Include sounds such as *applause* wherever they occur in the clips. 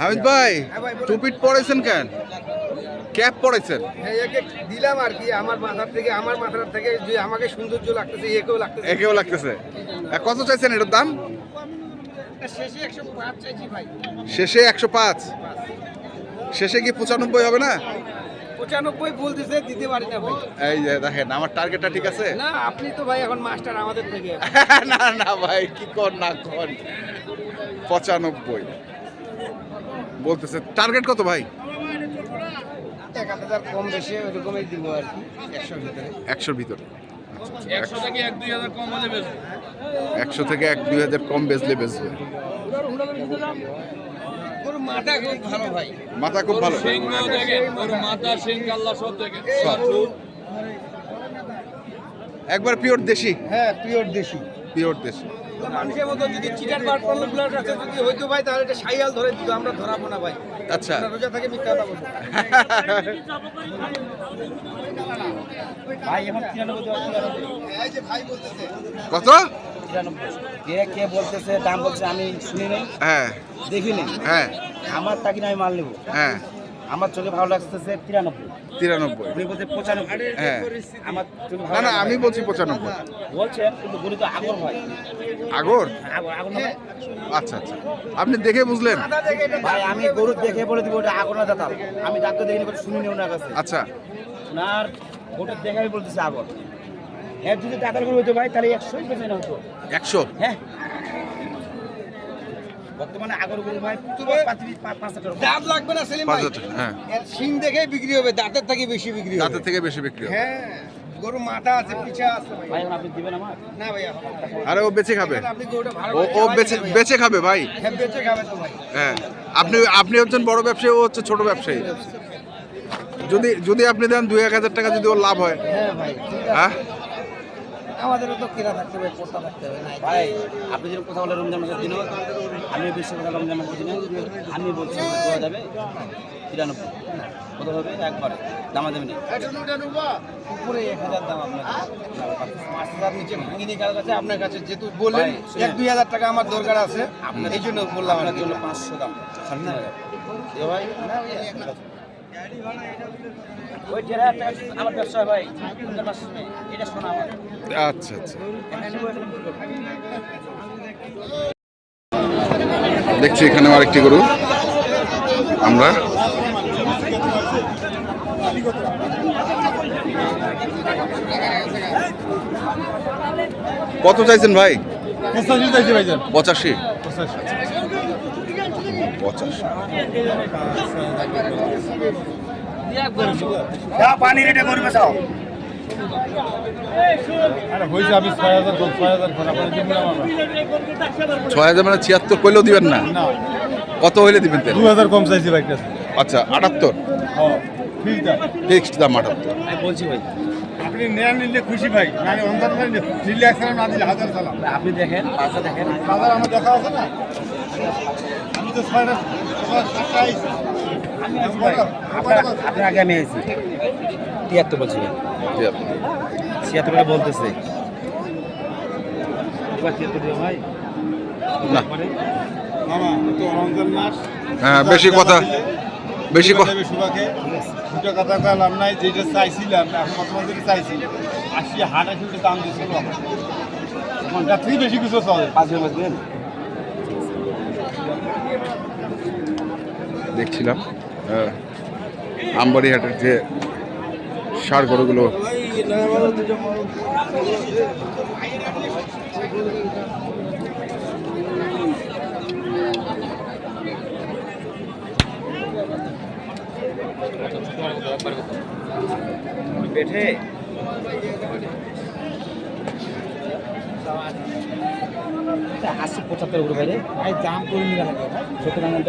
হামিদ ভাই টুপিট পড়েছেন কেন? ক্যাপ পড়েছেন? হ্যাঁ একে দিলাম আর কি আমার মাথার থেকে আমার মাথার থেকে যে আমাকে সৌন্দর্য লাগতেছে একেও লাগতেছে। একেও লাগতেছে। কত চাইছেন এটার দাম? শেষে একশো পাঁচ চাইছি ভাই। শেষে একশো পাঁচ। শেষে কি পঁচানব্বই হবে না? পঁচানব্বই বলতেছে দিতে পারি না ভাই। এই যে দেখেন আমার টার্গেটটা ঠিক আছে? না আপনি তো ভাই এখন মাস্টার আমাদের থেকে। *laughs* না না ভাই কি কর না কর। পঁচানব্বই। বলতেছে টার্গেট কত ভাই? এক হাজার কম বেশি ওরকমই দিব আর কি একশোর ভিতরে। একশো থেকে এক দুই হাজার কম হলে একশো থেকে বেচলে বেচবে। মাথা খুব ভালো ভাই। মাথা খুব ভালো। একবার পিওর দেশি? হ্যাঁ পিওর দেশি। পিওর দেশি। মানুষের মতো যদি চিটার বার যদি হইতো ভাই তাহলে এটা সাইয়াল ধরে দিত আমরা ধরাবো না ভাই। আচ্ছা। রোজা থেকে মিথ্যা কথা বলব ভাই এখন তিরানব্বই এই কত কে কে বলতেছে দাম বলছে আমি শুনি নাই। হ্যাঁ। দেখি নাই। হ্যাঁ। আমার আমি মাল নেব। হ্যাঁ। আমার চোখে ভালো লাগতেছে তিরানব্বই। তিরানব্বই। উনি বলছে পঁচানব্বই। হ্যাঁ। আমার চোখে না না আমি বলছি পঁচানব্বই। বলছেন কিন্তু গরু তো আগর? আচ্ছা আচ্ছা। আপনি দেখে বুঝলেন? ভাই আমি গরু দেখে বলে দিব ওটা আগর না দাতাল। আমি ডাক্তার দেখিনি শুনি নি ওনার কাছে। আচ্ছা। ওনার ওটা দেখে আমি বলতেছি আগর। এর যদি দাতাল গরু হতো ভাই তাহলে একশোই হতো। একশো? হ্যাঁ। বর্তমানে আগর গরু ভাই দাঁত লাগবে না সেলিম ভাই? হ্যাঁ। দেখেই বিক্রি হবে দাঁতের থেকে বেশি বিক্রি হবে। থেকে বেশি বিক্রি হবে। হ্যাঁ গরু মাথা আছে পিছা আছে ভাই। ভাই আপনি দিবেন আমার? না ভাই আরে ও বেঁচে খাবে। আপনি ও ও বেঁচে বেঁচে খাবে ভাই? হ্যাঁ বেঁচে খাবে তো ভাই। হ্যাঁ। আপনি আপনি হচ্ছেন বড় ব্যবসায়ী ও হচ্ছে ছোট ব্যবসায়ী। যদি যদি আপনি দেন দুই এক হাজার টাকা যদি ওর লাভ হয়। হ্যাঁ ভাই। হ্যাঁ? আমাদেরও তো কেনা থাকতে হবে পড়তা থাকতে হবে না ভাই আপনি যেরকম কথা বলে রমজান মাসের দিনও আমি বিশ্ব কথা রমজান মাসের দিনে আমি বলছি দেওয়া যাবে তিরানব্বই। কত হবে? একবারে। দামা দেবেন উপরে এক হাজার দাম আপনার পাঁচ হাজার নিচে ভাঙিনি কারোর কাছে আপনার কাছে যেহেতু বললেন এক দুই হাজার টাকা আমার দরকার আছে। আপনার এই জন্য বললাম আপনার জন্য পাঁচশো দাম। ভাই না ওই দেড় হাজার টাকা আমার ব্যবসা হয় ভাই এটা শোনা আমার। আচ্ছা আচ্ছা। দেখছি এখানে আরেকটি গরু। আমরা। কত চাইছেন ভাই? পঁচাশি চাইছে ভাইজান। পঁচাশি। পঁচাশি। পঁচাশি। পানি রেটে করবে সব আরে হয়েছে আমি ছয় হাজার মানে ছিয়াত্তর করলেও দিবেন না? কত হইলে দিবেন দু হাজার কম চাইছি ভাই কাছে আচ্ছা আটাত্তর? হ্যাঁ ঠিক আছে। ফিক্সড দাম আটাত্তর। বলছি ভাই। আপনি নেয়া নিলে খুশি ভাই না অন্তর দিলে এক সালাম না দিলে হাজার সালাম। আপনি দেখেন দেখেন। আমার দেখা আছে না? আমি তো ছয় হাজার আমি আছি ভাই আপনার আগে আমি আছি তিয়াত্তর বলছি। ছিয়াত্তর করে বলতেছে। হ্যাঁ বেশি কথা বেশি কথা দুটো কথা কলাম নাই যেটা চাইছিলাম এখন বর্তমান যেটা চাইছি আশি হাট আশি দাম দিয়েছিল ঘণ্টা থেকে বেশি কিছু চলে পাঁচ জন দেখছিলাম আহ, আমবাড়িহাটের যে সার গরুগুলো। বেঠে আশি পঁচাত্তর উপরে বাইরে ভাই দাম করে নিয়ে লাগে সত্তর আনন্দ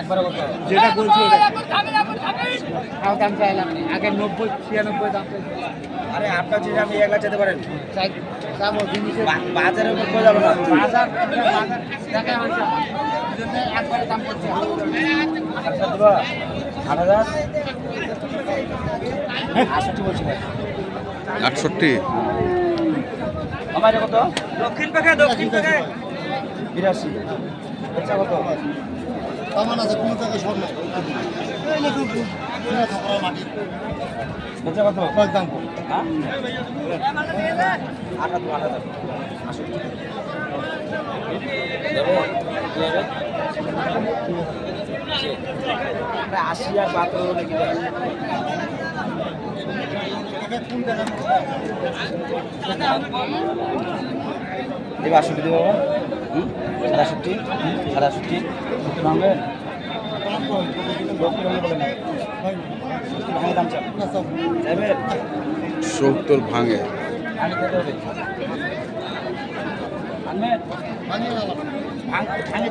একবারে যেটা বলছি তাও দাম চাইলাম আগে নব্বই ছিয়ানব্বই দাম আরে আপনার যদি আপনি এক লাখ যেতে পারেন। উপর না? বাজার দেখা একবারে দাম করছে। আট হাজার? আটষট্টি বলছি আটষট্টি। আমার কত? দক্ষিণ পাখা দক্ষিণ পাখা বিরাশি। আচ্ছা কত? আমার আছে কোনো জায়গায় সব নাই আশি আর বাহাত্তর নাকি দেবে বাবা। সাড়ে সাড়ে সত্তর ভাঙে। ভাঙে আগে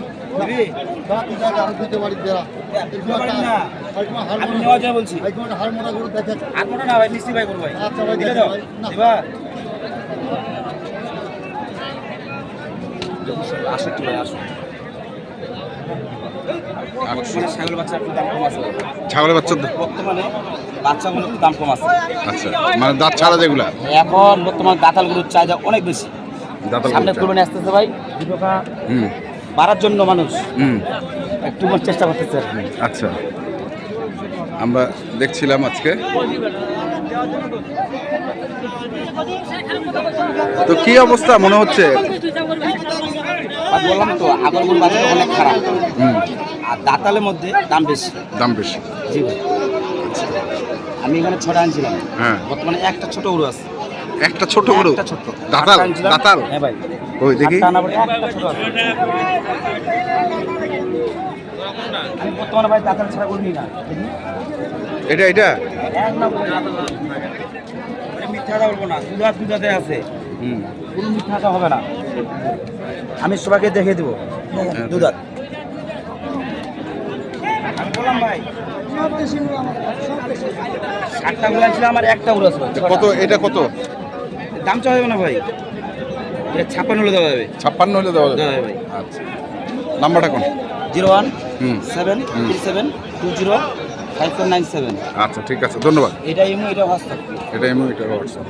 আচ্ছা আষট্টি ভাই বাচ্চা ছাগলের বাচ্চার বর্তমানে বাচ্চাগুলো একটু দাম কম আছে। আচ্ছা মানে দাঁত ছাড়া যেগুলা? এখন বর্তমান দাতালগুলোর চাহিদা অনেক বেশি। সামনে। কোরবানি আসতেছে ভাই। হুম। বাড়ার জন্য মানুষ। হুম। একটু চেষ্টা করতেছে। আচ্ছা। আমরা দেখছিলাম আজকে। তো কি অবস্থা মনে হচ্ছে? বললাম তো আগরগুলো বাজার অনেক খারাপ। আর দাতালের মধ্যে দাম বেশি। দাম বেশি। জি ভাই। আমি এখানে ছটা আনছিলাম। হ্যাঁ। বর্তমানে একটা ছোট গরু আছে। একটা ছোট গরু? একটা ছোট। দাতাল? আটটা দাতাল? হ্যাঁ ভাই। ওই দেখি। আমি বর্তমানে ভাই দাতাল ছাড়া গরু নিই না। এটা এটা? দাতাল। বলব না। দুধা দুধাতে আছে। হুম। কোনো মিথ্যাটা হবে না। আমি সবাইকে দেখে দেবো। হ্যাঁ। দুধাত আমি বললাম ভাই ষাটটা গুলো ছিল আমার। একটা উড়ো কত? এটা কত? দাম চাওয়া হবে না ভাই? এটা ছাপ্পান্ন হলে দেওয়া যাবে। ছাপ্পান্ন হলে দেওয়া যাবে? যাবে আচ্ছা। নাম্বারটা কোন? Zero one seven. Three seven two zero five four nine seven. আচ্ছা ঠিক আছে ধন্যবাদ। এটা ইমো এটা হোয়াটসঅ্যাপ। এটা এমন এটা হোয়াটসঅ্যাপ।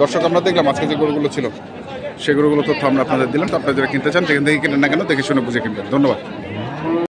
দর্শক আমরা দেখলাম আজকে যে গরুগুলো ছিল সেই গরুগুলো তথ্য আমরা আপনাদের দিলাম। তো আপনারা যারা কিনতে চান যেখান থেকে কিনেন না কেন দেখে শুনে বুঝে কিনবেন। ধন্যবাদ।